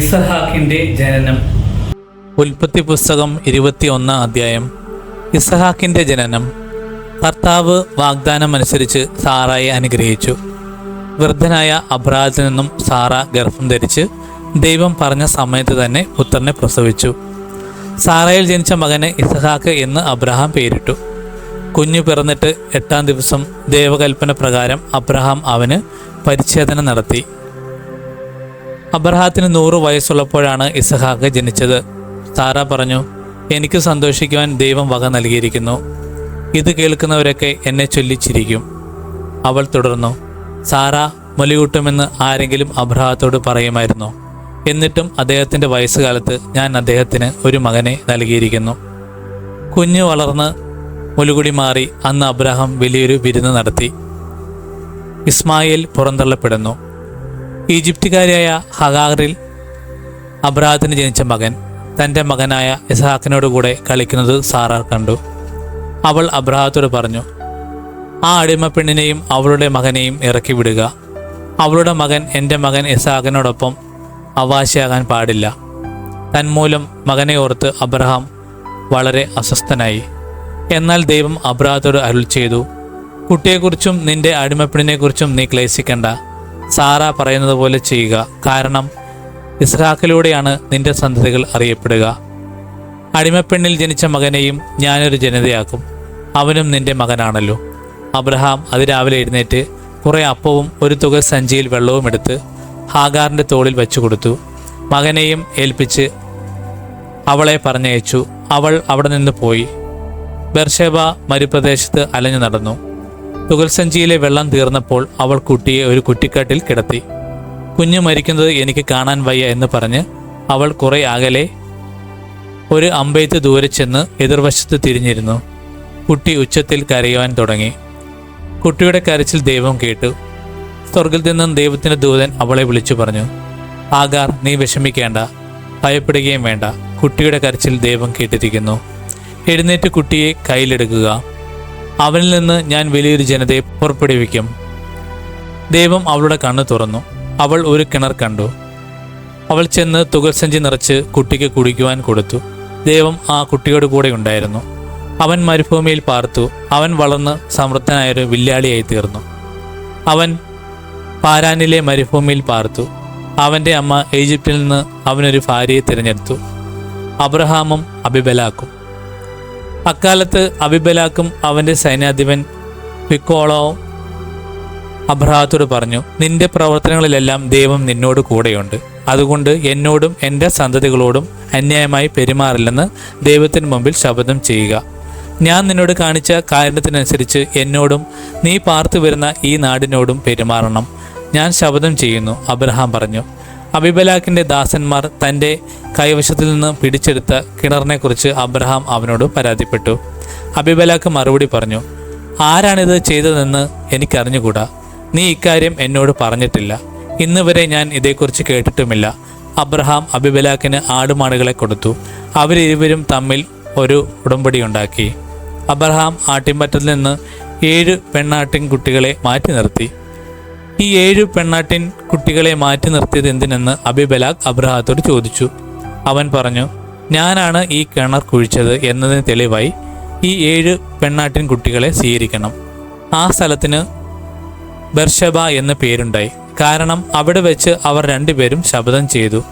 ഇസഹാക്കിന്റെ ജനനം. ഉൽപ്പത്തി പുസ്തകം ഇരുപത്തിയൊന്നാം അധ്യായം. ഇസഹാക്കിന്റെ ജനനം. കർത്താവ് വാഗ്ദാനമനുസരിച്ച് സാറായെ അനുഗ്രഹിച്ചു. വൃദ്ധനായ അബ്രാഹത്തിൽ നിന്നും സാറ ഗർഭം ധരിച്ച് ദൈവം പറഞ്ഞ സമയത്ത് തന്നെ പുത്രനെ പ്രസവിച്ചു. സാറയിൽ ജനിച്ച മകനെ ഇസഹാക്ക് എന്ന് അബ്രഹാം പേരിട്ടു. കുഞ്ഞു പിറന്നിട്ട് എട്ടാം ദിവസം ദേവകൽപ്പന പ്രകാരം അബ്രഹാം അവന് പരിച്ഛേദന നടത്തി. അബ്രഹാത്തിന് നൂറ് വയസ്സുള്ളപ്പോഴാണ് ഇസഹാക്ക് ജനിച്ചത്. സാറ പറഞ്ഞു എനിക്ക് സന്തോഷിക്കുവാൻ ദൈവം വക നൽകിയിരിക്കുന്നു. ഇത് കേൾക്കുന്നവരൊക്കെ എന്നെ ചൊല്ലിച്ചിരിക്കും. അവൾ തുടർന്നു സാറ മുലയൂട്ടുമെന്ന് ആരെങ്കിലും അബ്രഹാത്തോട് പറയുമായിരുന്നു. എന്നിട്ടും അദ്ദേഹത്തിന്റെ വയസ്സുകാലത്ത് ഞാൻ അദ്ദേഹത്തിന് ഒരു മകനെ നൽകിയിരിക്കുന്നു. കുഞ്ഞ് വളർന്ന് മുലുകുടി മാറി അന്ന് അബ്രഹാം വലിയൊരു വിരുന്ന് നടത്തി. ഇസ്മായിൽ പുറന്തള്ളപ്പെടുന്നു. ഈജിപ്തുകാരിയായ ഹഗാറിൽ അബ്രാഹത്തിന് ജനിച്ച മകൻ. തന്റെ മകനായ ഇസഹാക്കിനോട് കൂടെ കളിക്കുന്നത് സാറ കണ്ടു. അവൾ അബ്രാഹത്തോട് പറഞ്ഞു ആ അടിമ പെണ്ണിനെയും അവളുടെ മകനെയും ഇറക്കി വിടുക. അവളുടെ മകൻ എന്റെ മകൻ ഇസഹാക്കിനോടൊപ്പം അവാശിയാകാൻ പാടില്ല. തന്മൂലം മകനെ ഓർത്ത് അബ്രഹാം വളരെ അസ്വസ്ഥനായി. എന്നാൽ ദൈവം അബ്രാഹത്തോട് അരുൾ ചെയ്തു കുട്ടിയെക്കുറിച്ചും നിന്റെ അടിമപ്പെണ്ണിനെക്കുറിച്ചും നീ ക്ലേശിക്കണ്ട. സാറ പറയുന്നത് പോലെ ചെയ്യുക. കാരണം ഇസ്ഹാക്കിലൂടെയാണ് നിന്റെ സന്തതികൾ അറിയപ്പെടുക. അടിമപ്പെണ്ണിൽ ജനിച്ച മകനെയും ഞാനൊരു ജനതയാക്കും. അവനും നിന്റെ മകനാണല്ലോ. അബ്രഹാം അതിരാവിലെ എഴുന്നേറ്റ് കുറേ അപ്പവും ഒരു തുക സഞ്ചിയിൽ വെള്ളവും എടുത്ത് ഹാഗാറിന്റെ തോളിൽ വെച്ചു കൊടുത്തു മകനെയും ഏൽപ്പിച്ച് അവളെ പറഞ്ഞയച്ചു. അവൾ അവിടെ നിന്ന് പോയി. ബർഷേബ മരുപ്രദേശത്ത് അലഞ്ഞു നടന്നു. തുകൽസഞ്ചിയിലെ വെള്ളം തീർന്നപ്പോൾ അവൾ കുട്ടിയെ ഒരു കുറ്റിക്കാട്ടിൽ കിടത്തി. കുഞ്ഞ് മരിക്കുന്നത് എനിക്ക് കാണാൻ വയ്യ എന്ന് പറഞ്ഞ് അവൾ കുറെ അകലെ ഒരു അമ്പെയ്ത്ത് ദൂരെ ചെന്ന് എതിർവശത്ത് തിരിഞ്ഞിരുന്നു. കുട്ടി ഉച്ചത്തിൽ കരയുവാൻ തുടങ്ങി. കുട്ടിയുടെ കരച്ചിൽ ദൈവം കേട്ടു. സ്വർഗത്തിൽ നിന്നും ദൈവത്തിന്റെ ദൂതൻ അവളെ വിളിച്ചു പറഞ്ഞു ആകാർ നീ വിഷമിക്കേണ്ട ഭയപ്പെടുകയും വേണ്ട. കുട്ടിയുടെ കരച്ചിൽ ദൈവം കേട്ടിരിക്കുന്നു. എഴുന്നേറ്റ് കുട്ടിയെ കയ്യിലെടുക്കുക. അവനിൽ നിന്ന് ഞാൻ വലിയൊരു ജനതയെ പുറപ്പെടുവിക്കും. ദൈവം അവളുടെ കണ്ണ് തുറന്നു. അവൾ ഒരു കിണർ കണ്ടു. അവൾ ചെന്ന് തുകൽസഞ്ചി നിറച്ച് കുട്ടിക്ക് കുടിക്കുവാൻ കൊടുത്തു. ദൈവം ആ കുട്ടിയോട് കൂടെ ഉണ്ടായിരുന്നു. അവൻ മരുഭൂമിയിൽ പാർത്തു. അവൻ വളർന്ന് സമൃദ്ധനായൊരു വില്ലാളിയായി തീർന്നു. അവൻ പാരാനിലെ മരുഭൂമിയിൽ പാർത്തു. അവന്റെ അമ്മ ഈജിപ്തിൽ നിന്ന് അവനൊരു ഭാര്യയെ തിരഞ്ഞെടുത്തു. അബ്രഹാമും അബിബലാക്കും. അക്കാലത്ത് അബിബലാക്കും അവന്റെ സൈന്യാധിപൻ പിക്കോളോ അബ്രഹാത്തോട് പറഞ്ഞു നിന്റെ പ്രവർത്തനങ്ങളിലെല്ലാം ദൈവം നിന്നോട് കൂടെയുണ്ട്. അതുകൊണ്ട് എന്നോടും എന്റെ സന്തതികളോടും അന്യായമായി പെരുമാറില്ലെന്ന് ദൈവത്തിന് മുമ്പിൽ ശപഥം ചെയ്യുക. ഞാൻ നിന്നോട് കാണിച്ച കാരണത്തിനനുസരിച്ച് എന്നോടും നീ പാർത്തു വരുന്ന ഈ നാടിനോടും പെരുമാറണം. ഞാൻ ശപഥം ചെയ്യുന്നു അബ്രഹാം പറഞ്ഞു. അബിബലാക്കിന്റെ ദാസന്മാർ തന്റെ കൈവശത്തിൽ നിന്ന് പിടിച്ചെടുത്ത കിണറിനെക്കുറിച്ച് അബ്രഹാം അവനോട് പരാതിപ്പെട്ടു. അബിബലാക്ക് മറുപടി പറഞ്ഞു ആരാണിത് ചെയ്തതെന്ന് എനിക്കറിഞ്ഞുകൂടാ. നീ ഇക്കാര്യം എന്നോട് പറഞ്ഞിട്ടില്ല. ഇന്ന് വരെ ഞാൻ ഇതേക്കുറിച്ച് കേട്ടിട്ടുമില്ല. അബ്രഹാം അബിബലാക്കിന് ആടുമാടുകളെ കൊടുത്തു. അവരിരുവരും തമ്മിൽ ഒരു ഉടമ്പടി ഉണ്ടാക്കി അബ്രഹാം ആട്ടിൻപറ്റത്തിൽ നിന്ന് ഏഴ് പെണ്ണാട്ടിൻ കുട്ടികളെ മാറ്റി നിർത്തി. ഈ ഏഴ് പെണ്ണാട്ടിൻ കുട്ടികളെ മാറ്റി നിർത്തിയത് എന്തിനെന്ന് അബിബലാഖ് അബ്രഹാത്തോട് ചോദിച്ചു. അവൻ പറഞ്ഞു ഞാനാണ് ഈ കിണർ കുഴിച്ചത് എന്നതിന് തെളിവായി ഈ ഏഴ് പെണ്ണാട്ടിൻ കുട്ടികളെ സ്വീകരിക്കണം. ആ സ്ഥലത്തിന് ബർഷബ എന്ന പേരുണ്ടായി. കാരണം അവിടെ വെച്ച് അവർ രണ്ടുപേരും ശപഥം ചെയ്തു.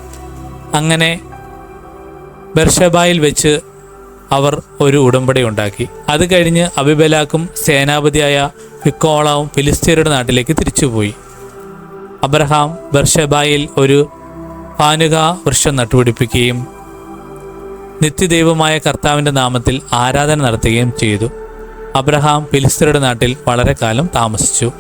അങ്ങനെ ബർഷബായിൽ വെച്ച് അവർ ഒരു ഉടമ്പടി ഉണ്ടാക്കി. അത് കഴിഞ്ഞ് അബിബലാക്കും സേനാപതിയായ ഫിക്കോളാവും ഫിലിസ്തീനയുടെ നാട്ടിലേക്ക് തിരിച്ചുപോയി. അബ്രഹാം ബർഷബായിൽ ഒരു പാനുക വൃക്ഷം നട്ടുപിടിപ്പിക്കുകയും നിത്യദൈവമായ കർത്താവിന്റെ നാമത്തിൽ ആരാധന നടത്തുകയും ചെയ്തു. അബ്രഹാം ഫിലിസ്തീനയുടെ നാട്ടിൽ വളരെ കാലം താമസിച്ചു.